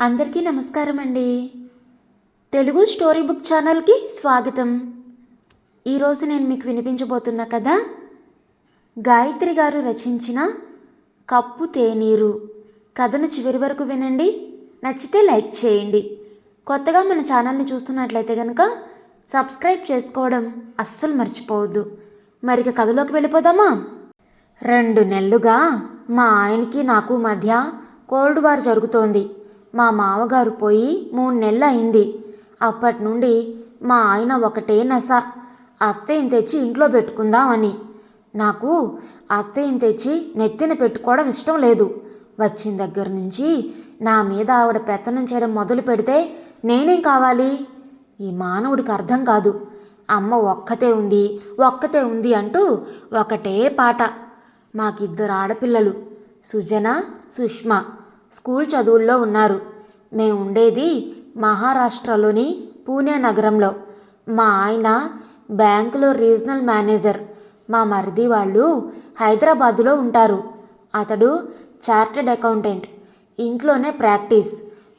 అందరికీ నమస్కారం అండి తెలుగు స్టోరీ బుక్ ఛానల్కి స్వాగతం. ఈరోజు నేను మీకు వినిపించబోతున్న కథ గాయత్రి గారు రచించిన కప్పు తేనీరు. కథను చివరి వరకు వినండి. నచ్చితే లైక్ చేయండి. కొత్తగా మన ఛానల్ని చూస్తున్నట్లయితే కనుక సబ్స్క్రైబ్ చేసుకోవడం అస్సలు మర్చిపోవద్దు. మరిక కథలోకి వెళ్ళిపోదామా? రెండు నెలలుగా మా ఆయనకి నాకు మధ్య కోల్డ్ వార్ జరుగుతోంది. మా మామగారు పోయి మూడు నెలలు అయింది అప్పటి నుండి మా ఆయన ఒకటే నస. అత్తయ్యని తెచ్చి ఇంట్లో పెట్టుకుందామని. నాకు అత్తయ్యని తెచ్చి నెత్తిన పెట్టుకోవడం ఇష్టం లేదు. వచ్చిన దగ్గర నుంచి నా మీద ఆవిడ పెత్తనం చేయడం మొదలు పెడితే నేనేం కావాలి? ఈ మానవుడికి అర్థం కాదు. అమ్మ ఒక్కతే ఉంది ఒక్కతే ఉంది అంటూ ఒకటే పాట. మాకిద్దరు ఆడపిల్లలు. సుజన సుష్మ. స్కూల్ చదువుల్లో ఉన్నారు. మేము ఉండేది మహారాష్ట్రలోని పూణే నగరంలో. మా ఆయన బ్యాంకులో రీజనల్ మేనేజర్. మా మరిది వాళ్ళు హైదరాబాదులో ఉంటారు. అతడు చార్టెడ్ అకౌంటెంట్. ఇంట్లోనే ప్రాక్టీస్.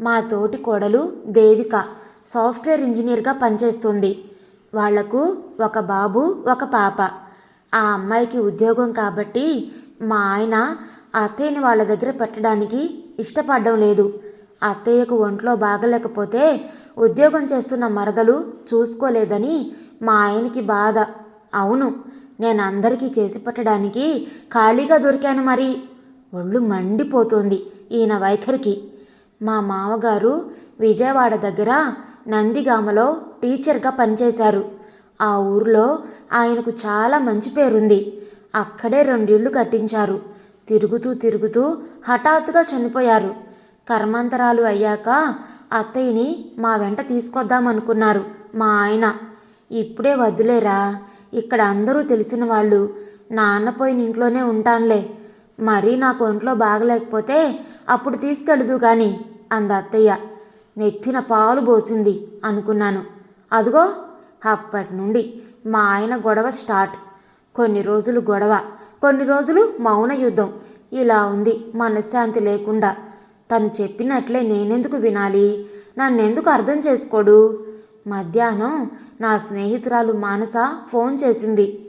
మా తోటి కోడలు దేవిక సాఫ్ట్వేర్ ఇంజనీర్గా పనిచేస్తుంది. వాళ్ళకు ఒక బాబు ఒక పాప. ఆ అమ్మాయికి ఉద్యోగం కాబట్టి మా ఆయన అత్తయ్యని వాళ్ళ దగ్గర పెట్టడానికి ఇష్టపడడం లేదు. అత్తయ్యకు ఒంట్లో బాగలేకపోతే ఉద్యోగం చేస్తున్న మరదలు చూసుకోలేదని మా ఆయనకి బాధ. అవును నేను అందరికీ చేసి పెట్టడానికి ఖాళీగా దొరికాను మరి. ఒళ్ళు మండిపోతోంది ఈయన వైఖరికి. మా మామగారు విజయవాడ దగ్గర నందిగామలో టీచర్గా పనిచేశారు. ఆ ఊరిలో ఆయనకు చాలా మంచి పేరుంది. అక్కడే రెండిళ్ళు కట్టించారు. తిరుగుతూ తిరుగుతూ హఠాత్తుగా చనిపోయారు. కర్మాంతరాలు అయ్యాక అత్తయ్యని మా వెంట తీసుకొద్దామనుకున్నారు మా ఆయన. ఇప్పుడే వద్దులేరా ఇక్కడ అందరూ తెలిసిన వాళ్ళు. నాన్న పోయిన ఇంట్లోనే ఉంటానులే. మరీ నాకు ఒంట్లో బాగలేకపోతే అప్పుడు తీసుకెళ్ళదు కానీ అంద అత్తయ్య. నెత్తిన పాలు పోసింది అనుకున్నాను. అదిగో అప్పటి నుండి మా ఆయన గొడవ స్టార్ట్. కొన్ని రోజులు గొడవ. కొన్ని రోజులు మౌన యుద్ధం. ఇలా ఉంది. మనశ్శాంతి లేకుండా. తను చెప్పినట్లే నేనెందుకు వినాలి? నన్నెందుకు అర్థం చేసుకోడు? మధ్యాహ్నం నా స్నేహితురాలు మానస ఫోన్ చేసింది.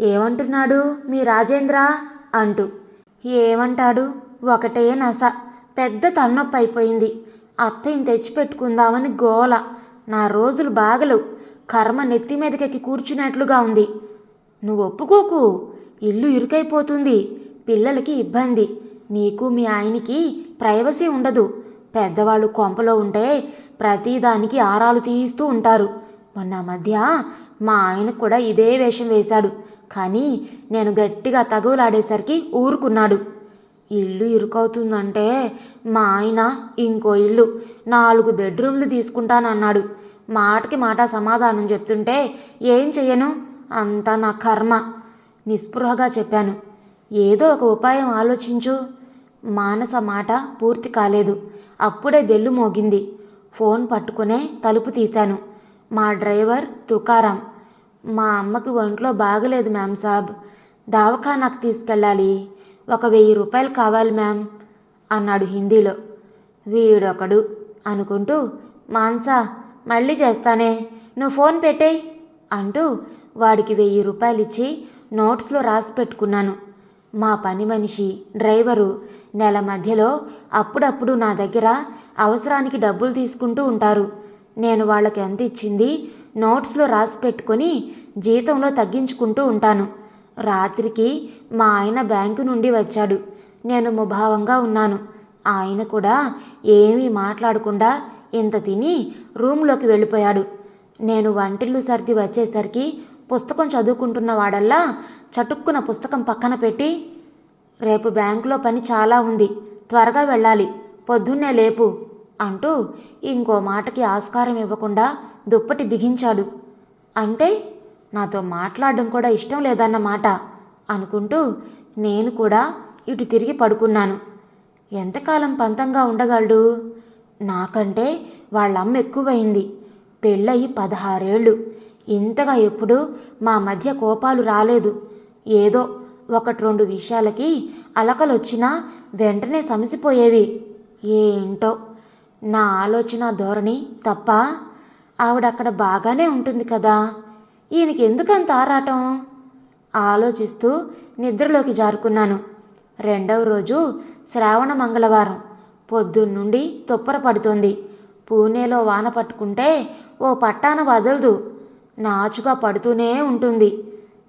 ఏమంటున్నాడు మీ రాజేంద్ర? అంటూ. ఏమంటాడు? ఒకటే నస. పెద్ద తలనొప్పి అయిపోయింది. అత్తయ్యని తెచ్చిపెట్టుకుందామని గోల. నా రోజులు బాగలేవు. కర్మ నెత్తి మీదకెక్కి కూర్చున్నట్లుగా ఉంది. నువ్వు ఒప్పుకోకు. ఇల్లు ఇరుకైపోతుంది. పిల్లలకి ఇబ్బంది. నీకు మీ ఆయనకి ప్రైవసీ ఉండదు. పెద్దవాళ్ళు కొంపలో ఉంటే ప్రతిదానికి ఆరాలు తీస్తూ ఉంటారు. మొన్న మధ్య మా ఆయన కూడా ఇదే వేషం వేశాడు. కానీ నేను గట్టిగా తగువులాడేసరికి ఊరుకున్నాడు. ఇల్లు ఇరుకవుతుందంటే మా ఆయన ఇంకో ఇల్లు నాలుగు బెడ్రూమ్లు తీసుకుంటానన్నాడు. మాటకి మాట సమాధానం చెప్తుంటే ఏం చెయ్యను? అంతా నా కర్మ. నిస్పృహగా చెప్పాను. ఏదో ఒక ఉపాయం ఆలోచించు. మానస మాట పూర్తి కాలేదు. అప్పుడే బెల్లు మోగింది. ఫోన్ పట్టుకునే తలుపు తీశాను. మా డ్రైవర్ తుకారాం. మా అమ్మకి ఒంట్లో బాగలేదు మ్యామ్ సాబ్. దవాఖానాకు తీసుకెళ్ళాలి. ఒక వెయ్యి రూపాయలు కావాలి మ్యామ్ అన్నాడు హిందీలో. వీడొకడు అనుకుంటూ మాన్సా మళ్ళీ చేస్తానే. నువ్వు ఫోన్ పెట్టేయ్ అంటూ వాడికి వెయ్యి రూపాయలు ఇచ్చి నోట్స్లో రాసి పెట్టుకున్నాను. మా పని మనిషి డ్రైవరు నెల మధ్యలో అప్పుడప్పుడు నా దగ్గర అవసరానికి డబ్బులు తీసుకుంటూ ఉంటారు. నేను వాళ్ళకి ఎంత ఇచ్చింది నోట్స్లో రాసి పెట్టుకొని జీతంలో తగ్గించుకుంటూ ఉంటాను. రాత్రికి మా ఆయన బ్యాంకు నుండి వచ్చాడు. నేను ముభావంగా ఉన్నాను. ఆయన కూడా ఏమీ మాట్లాడకుండా ఇంత తిని రూమ్లోకి వెళ్ళిపోయాడు. నేను వంటిల్లు సర్ది వచ్చేసరికి పుస్తకం చదువుకుంటున్న వాడల్లా చటుక్కున పుస్తకం పక్కన పెట్టి రేపు బ్యాంకులో పని చాలా ఉంది త్వరగా వెళ్ళాలి పొద్దున్నే లేపు అంటూ ఇంకో మాటకి ఆస్కారం ఇవ్వకుండా దుప్పటి బిగించాడు. అంటే నాతో మాట్లాడడం కూడా ఇష్టం లేదన్నమాట అనుకుంటూ నేను కూడా ఇటు తిరిగి పడుకున్నాను. ఎంతకాలం పంతంగా ఉండగలడు? నాకంటే వాళ్ళమ్మ ఎక్కువైంది పెళ్ళయి పదహారేళ్ళు. ఇంతగా ఎప్పుడు మా మధ్య కోపాలు రాలేదు. ఏదో ఒకటి రెండు విషయాలకి అలకలొచ్చినా వెంటనే సమసిపోయేవి. ఏంటో? నా ఆలోచన ధోరణి తప్ప ఆవిడక్కడ బాగానే ఉంటుంది కదా? ఈయనకి ఎందుకంత ఆరాటం? ఆలోచిస్తూ నిద్రలోకి జారుకున్నాను. రెండవ రోజు శ్రావణ మంగళవారం. పొద్దున్నుండి తుప్పర పడుతోంది పూణేలో వాన పట్టుకుంటే ఓ పట్టాన వదలదు. నాచుగా పడుతూనే ఉంటుంది.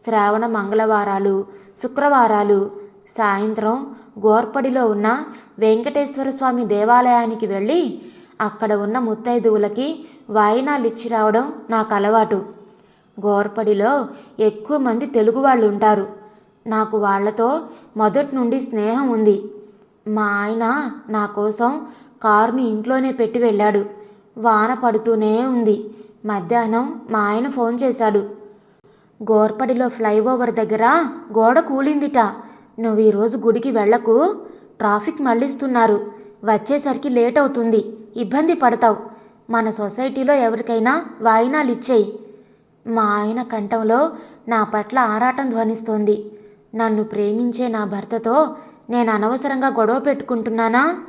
శ్రావణ మంగళవారాలు శుక్రవారాలు సాయంత్రం గోర్పడిలో ఉన్న వెంకటేశ్వర స్వామి దేవాలయానికి వెళ్ళి అక్కడ ఉన్న ముత్తైదువులకి వాయినాలు ఇచ్చి రావడం నాకు అలవాటు. గోర్పడిలో ఎక్కువ మంది తెలుగు వాళ్ళు ఉంటారు. నాకు వాళ్ళతో మొదటి నుండి స్నేహం ఉంది. మా ఆయన నా కోసం కారుని ఇంట్లోనే పెట్టి వెళ్ళాడు. వాన పడుతూనే ఉంది. మధ్యాహ్నం మా ఆయన ఫోన్ చేశాడు. గోర్పడిలో ఫ్లైఓవర్ దగ్గర గోడ కూలిందిట. నువ్వు ఈరోజు గుడికి వెళ్ళకు. ట్రాఫిక్ మళ్ళిస్తున్నారు. వచ్చేసరికి లేట్ అవుతుంది ఇబ్బంది పడతావు. మన సొసైటీలో ఎవరికైనా వాయినాలు ఇచ్చేయి మా ఆయన కంఠంలో నా పట్ల ఆరాటం ధ్వనిస్తోంది. నన్ను ప్రేమించే నా భర్తతో నేను అనవసరంగా గొడవ పెట్టుకుంటున్నానా?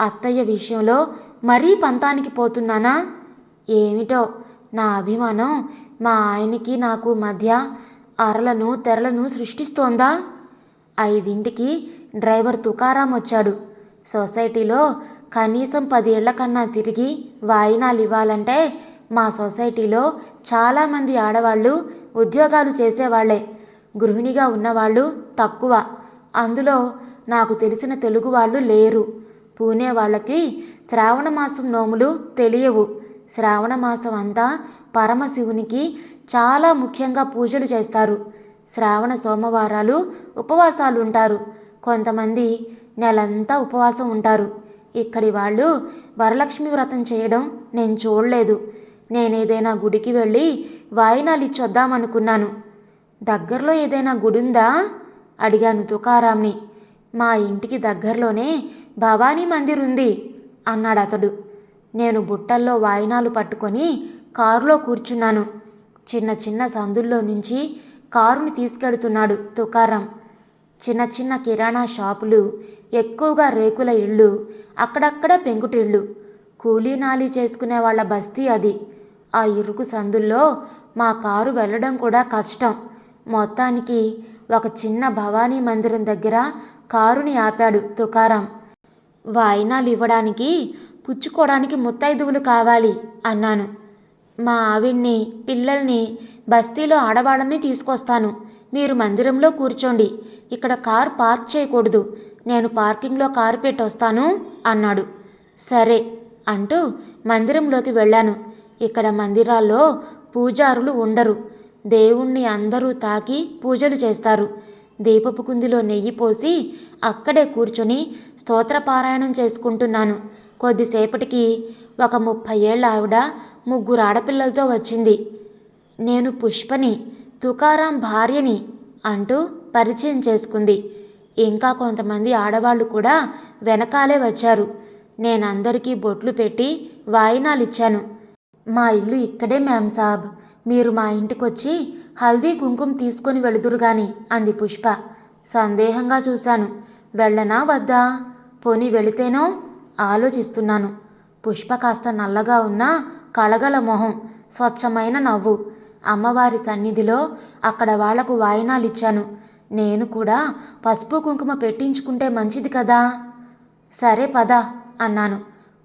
అత్తయ్య విషయంలో మరీ పంతానికి పోతున్నానా? ఏమిటో నా అభిమానం మా ఆయనకి నాకు మధ్య అరలను తెరలను సృష్టిస్తోందా? ఐదింటికి డ్రైవర్ తుకారాం వచ్చాడు. సొసైటీలో కనీసం పది కన్నా తిరిగి వాయినాలు ఇవ్వాలంటే మా సొసైటీలో చాలామంది ఆడవాళ్ళు ఉద్యోగాలు చేసేవాళ్ళే. గృహిణిగా ఉన్నవాళ్ళు తక్కువ. అందులో నాకు తెలిసిన తెలుగు వాళ్ళు లేరు. పూణే వాళ్ళకి శ్రావణ మాసం నోములు తెలియవు. శ్రావణ మాసం అంతా పరమశివునికి చాలా ముఖ్యంగా పూజలు చేస్తారు. శ్రావణ సోమవారాలు ఉపవాసాలు ఉంటారు కొంతమంది నెలంతా ఉపవాసం ఉంటారు. ఇక్కడి వాళ్ళు వరలక్ష్మి వ్రతం చేయడం నేను చూడలేదు. నేనేదైనా గుడికి వెళ్ళి వాయినాలు ఇచ్చొద్దామనుకున్నాను. దగ్గరలో ఏదైనా గుడి ఉందా అడిగాను తుకారాంని. మా ఇంటికి దగ్గరలోనే భవానీ మందిర్ ఉంది అన్నాడు అతడు నేను బుట్టల్లో వాయినాలు పట్టుకొని కారులో కూర్చున్నాను. చిన్న చిన్న సందుల్లో నుంచి కారుని తీసుకెడుతున్నాడు తుకారం. చిన్న చిన్న కిరాణా షాపులు ఎక్కువగా రేకుల ఇళ్ళు అక్కడక్కడ పెంకుటిళ్ళు. కూలీనాలి చేసుకునే వాళ్ళ బస్తీ అది. ఆ ఇరుకు సందుల్లో మా కారు వెళ్ళడం కూడా కష్టం. మొత్తానికి ఒక చిన్న భవానీ మందిరం దగ్గర కారుని ఆపాడు తుకారాం. వాయినాలు ఇవ్వడానికి పుచ్చుకోవడానికి ముత్తైదువులు కావాలి అన్నాను. మా ఆవిడ్ని పిల్లల్ని బస్తీలో ఆడవాళ్ళని తీసుకొస్తాను. మీరు మందిరంలో కూర్చోండి. ఇక్కడ కార్ పార్క్ చేయకూడదు. నేను పార్కింగ్లో కారు పెట్టొస్తాను అన్నాడు. సరే అంటూ మందిరంలోకి వెళ్ళాను. ఇక్కడ మందిరాల్లో పూజారులు ఉండరు. దేవుణ్ణి అందరూ తాకి పూజలు చేస్తారు. దీపపు కుందిలో నెయ్యి పోసి అక్కడే కూర్చొని స్తోత్రపారాయణం చేసుకుంటున్నాను. కొద్దిసేపటికి ఒక ముప్పై ఏళ్ళ ఆవిడ ముగ్గురు ఆడపిల్లలతో వచ్చింది. నేను పుష్పని తుకారాం భార్యని అంటూ పరిచయం చేసుకుంది. ఇంకా కొంతమంది ఆడవాళ్ళు కూడా వెనకాలే వచ్చారు. నేనందరికీ బొట్లు పెట్టి వాయినాలు ఇచ్చాను మా ఇల్లు ఇక్కడే మ్యామ్ సాబ్. మీరు మా ఇంటికొచ్చి హల్దీ కుంకుమ తీసుకొని వెళుదురు గాని అంది పుష్ప. సందేహంగా చూశాను. వెళ్ళనా వద్దా? పోని వెళితేనో? ఆలోచిస్తున్నాను. పుష్ప కాస్త నల్లగా ఉన్న కళగల మొహం స్వచ్ఛమైన నవ్వు. అమ్మవారి సన్నిధిలో అక్కడ వాళ్ళకు వాయినాలిచ్చాను. నేను కూడా పసుపు కుంకుమ పెట్టించుకుంటే మంచిది కదా? సరే పద అన్నాను.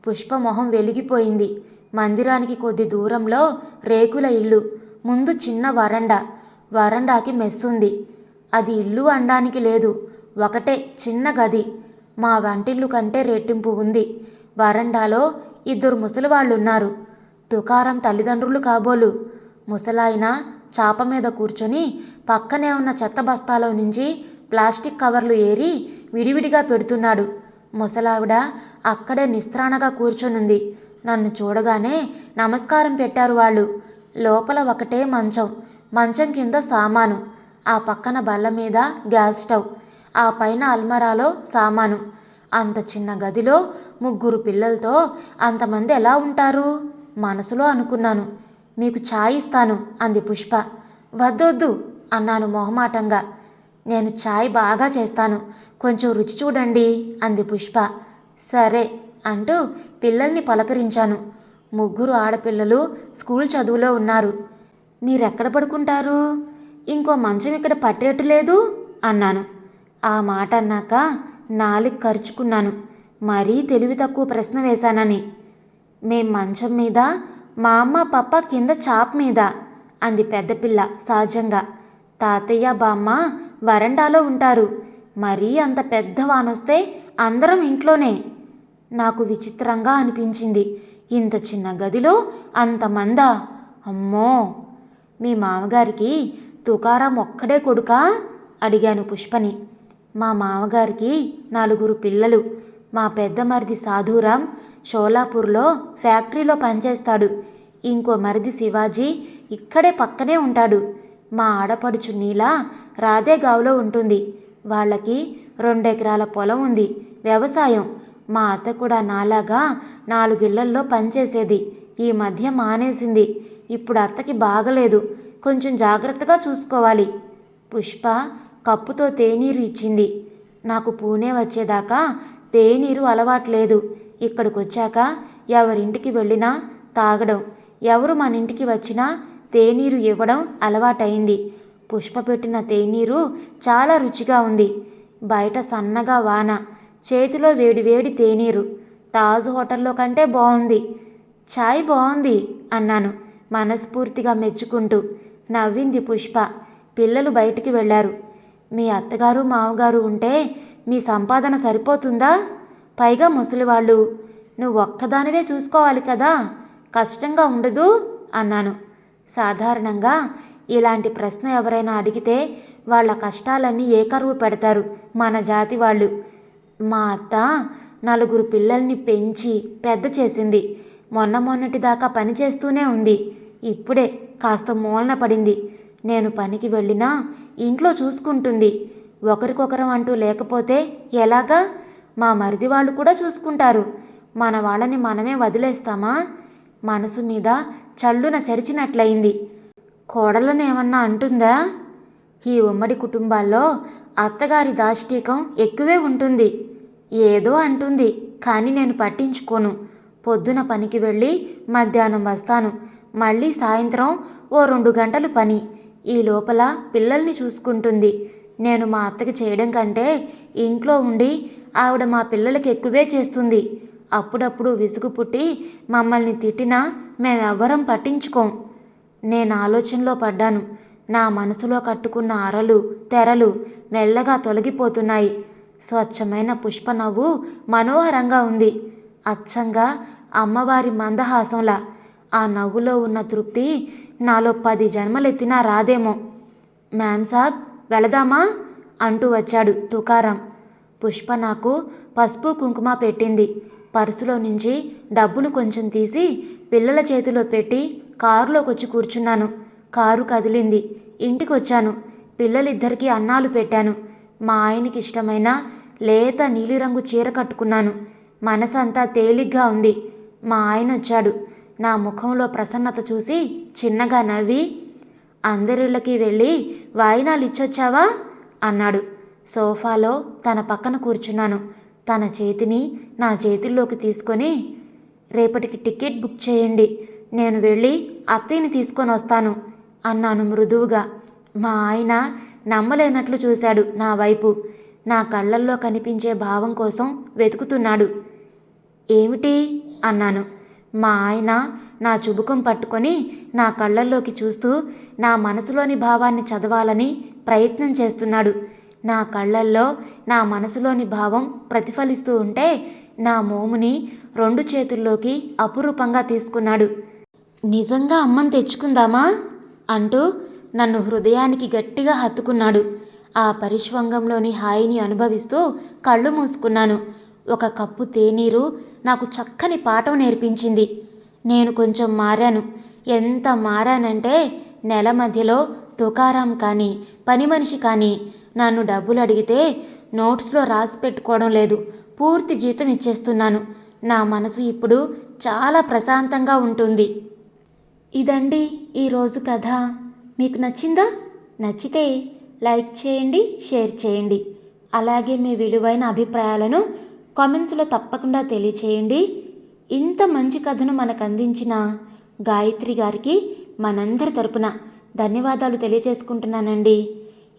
పుష్ప మొహం వెలిగిపోయింది. మందిరానికి కొద్ది దూరంలో రేకుల ఇల్లు ముందు చిన్న వరండా. వరండాకి మెస్సుంది. అది ఇల్లు అనడానికి లేదు. ఒకటే చిన్న గది. మా వంటిల్లు కంటే రెట్టింపు ఉంది. వరండాలో ఇద్దరు ముసలివాళ్ళున్నారు తుకారం తల్లిదండ్రులు కాబోలు. ముసలాయన చాప మీద కూర్చొని పక్కనే ఉన్న చెత్త బస్తాలో నుంచి ప్లాస్టిక్ కవర్లు ఏరి విడివిడిగా పెడుతున్నాడు. ముసలావిడ అక్కడే నిస్త్రాణగా కూర్చొనుంది. నన్ను చూడగానే నమస్కారం పెట్టారు వాళ్ళు. లోపల ఒకటే మంచం. మంచం కింద సామాను. ఆ పక్కన బల్ల మీద గ్యాస్ స్టవ్. ఆ పైన అల్మరాలో సామాను. అంత చిన్న గదిలో ముగ్గురు పిల్లలతో అంతమంది ఎలా ఉంటారు? మనసులో అనుకున్నాను. మీకు ఛాయ్ ఇస్తాను అంది పుష్ప. వద్దొద్దు అన్నాను మొహమాటంగా. నేను ఛాయ్ బాగా చేస్తాను. కొంచెం రుచి చూడండి అంది పుష్ప. సరే అంటూ పిల్లల్ని పలకరించాను. ముగ్గురు ఆడపిల్లలు స్కూల్ చదువులో ఉన్నారు. మీరెక్కడ పడుకుంటారు? ఇంకో మంచం ఇక్కడ పట్టేట్టు లేదు అన్నాను. ఆ మాట అన్నాక నాలుగు ఖర్చుకున్నాను మరీ తెలివి తక్కువ ప్రశ్న వేశానని. మేం మంచం మీద మా అమ్మ పప్ప కింద చాప్ మీద అంది పెద్దపిల్ల సహజంగా. తాతయ్య బామ్మ వరండాలో ఉంటారు. మరీ అంత పెద్ద వానొస్తే అందరం ఇంట్లోనే. నాకు విచిత్రంగా అనిపించింది. ఇంత చిన్న గదిలో అంతమందా అమ్మో! మీ మామగారికి తుకారాం ఒక్కడే కొడుకా? అడిగాను పుష్పని. మా మామగారికి నలుగురు పిల్లలు. మా పెద్ద మరిది సాధురాం షోలాపూర్లో ఫ్యాక్టరీలో పనిచేస్తాడు. ఇంకో మరిది శివాజీ ఇక్కడే పక్కనే ఉంటాడు. మా ఆడపడుచు నీల రాధేగావ్లో ఉంటుంది. వాళ్ళకి రెండెకరాల పొలం ఉంది. వ్యవసాయం. మా అత్త కూడా నాలాగా నాలుగిళ్ళల్లో పనిచేసేది. ఈ మధ్య మానేసింది. ఇప్పుడు అత్తకి బాగలేదు. కొంచెం జాగ్రత్తగా చూసుకోవాలి. పుష్ప కప్పుతో తేనీరు ఇచ్చింది. నాకు పూణే వచ్చేదాకా తేనీరు అలవాట్లేదు. ఇక్కడికి వచ్చాక ఎవరింటికి వెళ్ళినా తాగడం ఎవరు మన ఇంటికి వచ్చినా తేనీరు ఇవ్వడం అలవాటైంది. పుష్ప పెట్టిన తేనీరు చాలా రుచిగా ఉంది. బయట సన్నగా వాన చేతిలో వేడివేడి తేనీరు తాజ్ హోటల్లో కంటే బాగుంది. ఛాయ్ బాగుంది అన్నాను మనస్ఫూర్తిగా మెచ్చుకుంటూ. నవ్వింది పుష్ప. పిల్లలు బయటికి వెళ్ళారు. మీ అత్తగారు మామగారు ఉంటే మీ సంపాదన సరిపోతుందా? పైగా ముసలివాళ్ళు. నువ్వు ఒక్కదానివే చూసుకోవాలి కదా. కష్టంగా ఉండదు అన్నాను. సాధారణంగా ఇలాంటి ప్రశ్న ఎవరైనా అడిగితే వాళ్ళ కష్టాలన్నీ ఏకరువు పెడతారు మన జాతి వాళ్ళు. మా అత్త నలుగురు పిల్లల్ని పెంచి పెద్ద చేసింది. మొన్న మొన్నటి దాకా పని చేస్తూనే ఉంది. ఇప్పుడే కాస్త మూలన పడింది. నేను పనికి వెళ్ళినా ఇంట్లో చూసుకుంటుంది. ఒకరికొకరం అంటూ లేకపోతే ఎలాగా? మా మరిది వాళ్ళు కూడా చూసుకుంటారు. మన వాళ్ళని మనమే వదిలేస్తామా? మనసు మీద చల్లున చరిచినట్లయింది. కోడలను ఏమన్నా అంటుందా? ఈ ఉమ్మడి కుటుంబాల్లో అత్తగారి దాష్టీకం ఎక్కువే ఉంటుంది. ఏదో అంటుంది కానీ నేను పట్టించుకోను. పొద్దున పనికి వెళ్ళి మధ్యాహ్నం వస్తాను. మళ్ళీ సాయంత్రం ఓ రెండు గంటలు పని. ఈ లోపల పిల్లల్ని చూసుకుంటుంది. నేను మా అత్తకి చేయడం కంటే ఇంట్లో ఉండి ఆవిడ మా పిల్లలకి ఎక్కువే చేస్తుంది. అప్పుడప్పుడు విసుగు పుట్టి మమ్మల్ని తిట్టినా మేమెవ్వరం పట్టించుకోం. నేను ఆలోచనలో పడ్డాను. నా మనసులో కట్టుకున్న అరలు తెరలు మెల్లగా తొలగిపోతున్నాయి. స్వచ్ఛమైన పుష్ప నవ్వు మనోహరంగా ఉంది. అచ్చంగా అమ్మవారి మందహాసంలా. ఆ నవ్వులో ఉన్న తృప్తి నాలో పది జన్మలెత్తినా రాదేమో. మ్యామ్ సాబ్ వెళదామా? అంటూ వచ్చాడు తుకారాం. పుష్ప నాకు పసుపు కుంకుమ పెట్టింది. పర్సులో నుంచి డబ్బులు కొంచెం తీసి పిల్లల చేతిలో పెట్టి కారులోకి వచ్చి కూర్చున్నాను. కారు కదిలింది. ఇంటికి వచ్చాను పిల్లలిద్దరికీ అన్నాలు పెట్టాను. మా ఆయనకి ఇష్టమైన లేత నీలిరంగు చీర కట్టుకున్నాను. మనసంతా తేలిగ్గా ఉంది. మా ఆయన వచ్చాడు నా ముఖంలో ప్రసన్నత చూసి చిన్నగా నవ్వి అందరిళ్ళకి వెళ్ళి వాయినాలు ఇచ్చొచ్చావా అన్నాడు. సోఫాలో తన పక్కన కూర్చున్నాను. తన చేతిని నా చేతుల్లోకి తీసుకొని రేపటికి టికెట్ బుక్ చేయండి. నేను వెళ్ళి అత్తయ్యని తీసుకొని వస్తాను అన్నాను మృదువుగా. మా ఆయన నమ్మలేనట్లు చూశాడు నా వైపు. నా కళ్ళల్లో కనిపించే భావం కోసం వెతుకుతున్నాడు. ఏమిటి? అన్నాను. మా ఆయన నా చుబుకం పట్టుకొని నా కళ్ళల్లోకి చూస్తూ నా మనసులోని భావాన్ని చదవాలని ప్రయత్నం చేస్తున్నాడు. నా కళ్ళల్లో నా మనసులోని భావం ప్రతిఫలిస్తూ ఉంటే నా మోముని రెండు చేతుల్లోకి అపురూపంగా తీసుకున్నాడు. నిజంగా అమ్మని తెచ్చుకుందామా? అంటూ నన్ను హృదయానికి గట్టిగా హత్తుకున్నాడు. ఆ పరిష్వంగంలోని హాయిని అనుభవిస్తూ కళ్ళు మూసుకున్నాను. ఒక కప్పు తేనీరు నాకు చక్కని పాఠం నేర్పించింది. నేను కొంచెం మారాను. ఎంత మారానంటే నెల మధ్యలో తుకారాం కానీ పని మనిషి కానీ నన్ను డబ్బులు అడిగితే నోట్స్లో రాసి పెట్టుకోవడం లేదు. పూర్తి జీతం ఇచ్చేస్తున్నాను. నా మనసు ఇప్పుడు చాలా ప్రశాంతంగా ఉంటుంది. ఇదండి ఈరోజు కథ. మీకు నచ్చిందా? నచ్చితే లైక్ చేయండి షేర్ చేయండి. అలాగే మీ విలువైన అభిప్రాయాలను కామెంట్స్లో తప్పకుండా తెలియచేయండి. ఇంత మంచి కథను మనకు అందించిన గాయత్రి గారికి మనందరి తరపున ధన్యవాదాలు తెలియజేసుకుంటున్నానండి.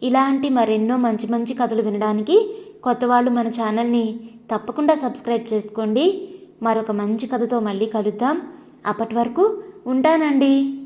ఇలాంటి మరెన్నో మంచి మంచి కథలు వినడానికి కొత్త వాళ్ళు మన ఛానల్ని తప్పకుండా సబ్స్క్రైబ్ చేసుకోండి. మరొక మంచి కథతో మళ్ళీ కలుద్దాం. అప్పటి వరకు ఉంటానండి.